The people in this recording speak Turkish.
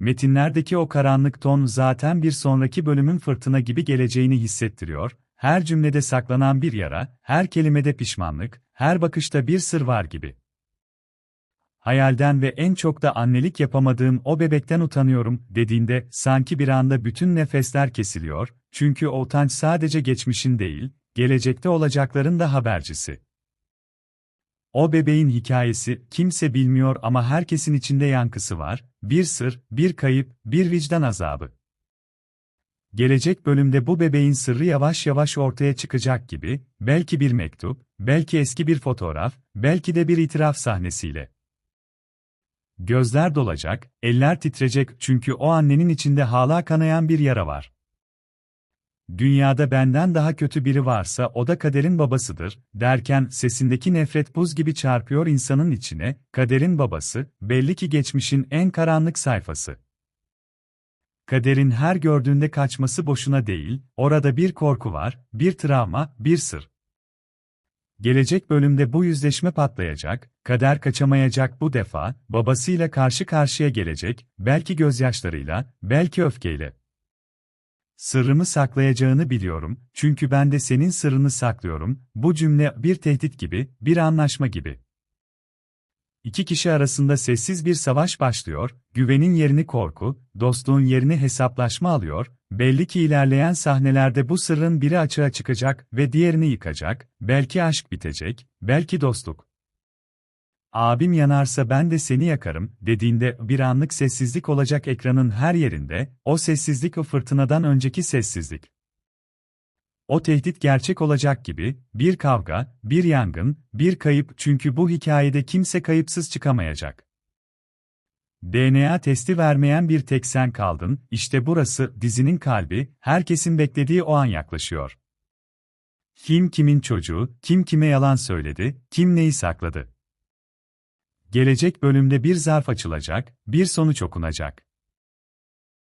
Metinlerdeki o karanlık ton zaten bir sonraki bölümün fırtına gibi geleceğini hissettiriyor, her cümlede saklanan bir yara, her kelimede pişmanlık, her bakışta bir sır var gibi. Hayalden ve en çok da annelik yapamadığım o bebekten utanıyorum dediğinde sanki bir anda bütün nefesler kesiliyor, çünkü o utanç sadece geçmişin değil, gelecekte olacakların da habercisi. O bebeğin hikayesi kimse bilmiyor ama herkesin içinde yankısı var, bir sır, bir kayıp, bir vicdan azabı. Gelecek bölümde bu bebeğin sırrı yavaş yavaş ortaya çıkacak gibi, belki bir mektup, belki eski bir fotoğraf, belki de bir itiraf sahnesiyle. Gözler dolacak, eller titrecek çünkü o annenin içinde hala kanayan bir yara var. Dünyada benden daha kötü biri varsa o da kaderin babasıdır, derken sesindeki nefret buz gibi çarpıyor insanın içine, kaderin babası, belli ki geçmişin en karanlık sayfası. Kaderin her gördüğünde kaçması boşuna değil, orada bir korku var, bir travma, bir sır. Gelecek bölümde bu yüzleşme patlayacak, kader kaçamayacak bu defa, babasıyla karşı karşıya gelecek, belki gözyaşlarıyla, belki öfkeyle. Sırrımı saklayacağını biliyorum, çünkü ben de senin sırrını saklıyorum, bu cümle bir tehdit gibi, bir anlaşma gibi. İki kişi arasında sessiz bir savaş başlıyor, güvenin yerini korku, dostluğun yerini hesaplaşma alıyor, belli ki ilerleyen sahnelerde bu sırrın biri açığa çıkacak ve diğerini yıkacak, belki aşk bitecek, belki dostluk. Abim yanarsa ben de seni yakarım, dediğinde bir anlık sessizlik olacak ekranın her yerinde, o sessizlik o fırtınadan önceki sessizlik. O tehdit gerçek olacak gibi, bir kavga, bir yangın, bir kayıp çünkü bu hikayede kimse kayıpsız çıkamayacak. DNA testi vermeyen bir tek sen kaldın, işte burası dizinin kalbi, herkesin beklediği o an yaklaşıyor. Kim kimin çocuğu, kim kime yalan söyledi, kim neyi sakladı. Gelecek bölümde bir zarf açılacak, bir sonuç okunacak.